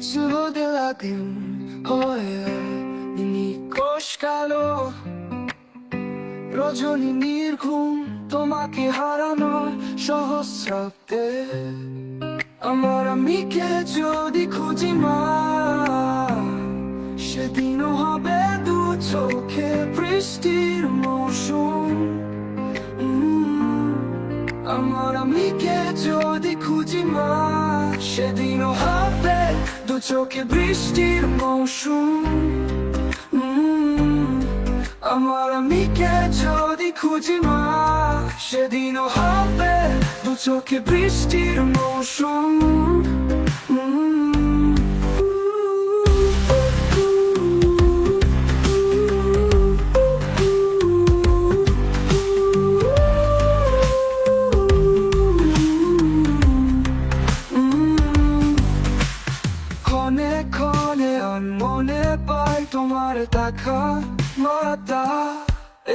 কিছু দিলাদিন হয়ে নিকোষ কালো রজনী নির্ঘুম তোমাকে হারানো সহস্রাব্দে আমার আমিকে যদি খুঁজি মা সেদিনও হবে দু চোখে বৃষ্টির মৌসুম আমার আমিকে যদি খুঁজি মা সেদিনও হবে দু চোখে বৃষ্টির মৌসুম। আমার আমিকে যদি খুঁজি মা সেদিনও হবে দু চোখে বৃষ্টির মৌসুম। মাতা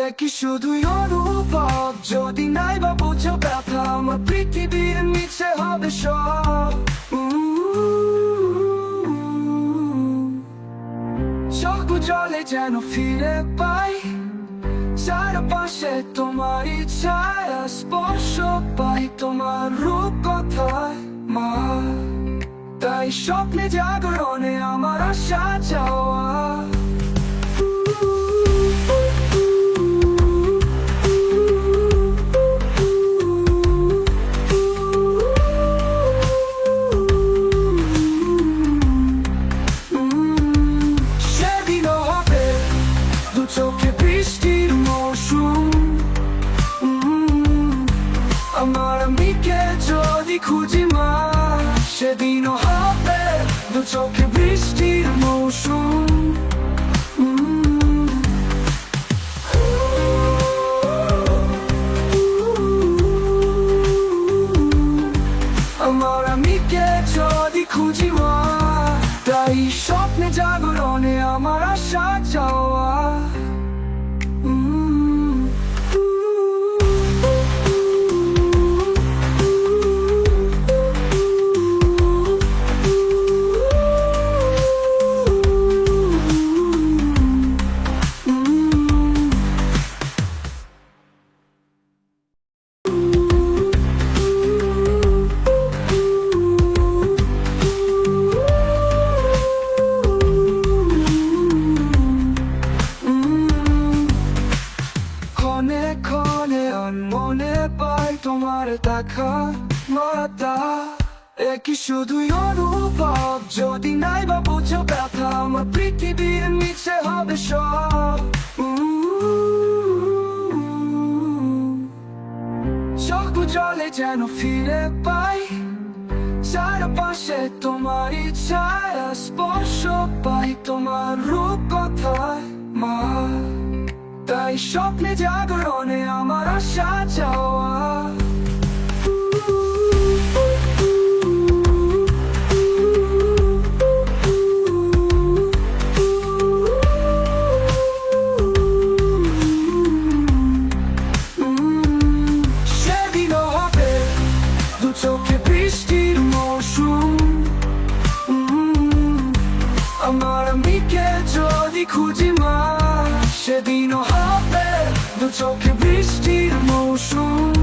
একই শুধুই অনুভব? যদি নাই বা বুঝো ব্যথা, আমার পৃথিবীর নিচে হবে সব। চোখ জলে যেন ফিরে পাই, চারপাশে তোমার ছায়া স্পর্শ পাই, তোমার রূপ কথায় মা তাই স্বপ্নে জাগরণে আমার আশা চাওয়া। খুঁজি মা সেদিনও হবে দু চোখে বৃষ্টির মৌসুম আমার আমিকে যদি খুঁজি মা তাই স্বপ্নে জাগরণে আমার আশা চাওয়া দেখা মাতা একই শুধুই অনুভব? যদি নাই বা বুঝো ব্যথা, আমার পৃথিবীর নিচে হবে সব। জলে যেন ফিরে পাই, চারপাশে তোমার ছায়া স্পর্শ পাই, তোমার রূপ কথায় মা। তাই স্বপ্নে জাগরণে আমার আশা চোখে বৃষ্টির মৌসুম।